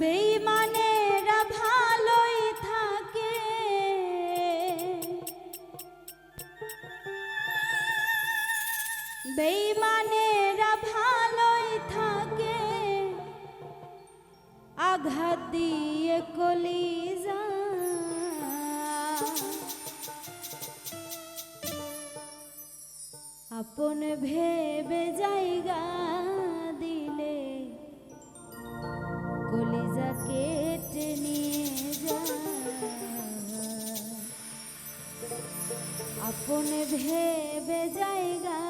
বেইমানেরা ভালোই থাকে। বেইমানেরা থাকে। আঘাত দিয়ে কলিজা। আপন ভেবে জায়গা কলিজা কেটে নিয়ে ভেবে জায়গা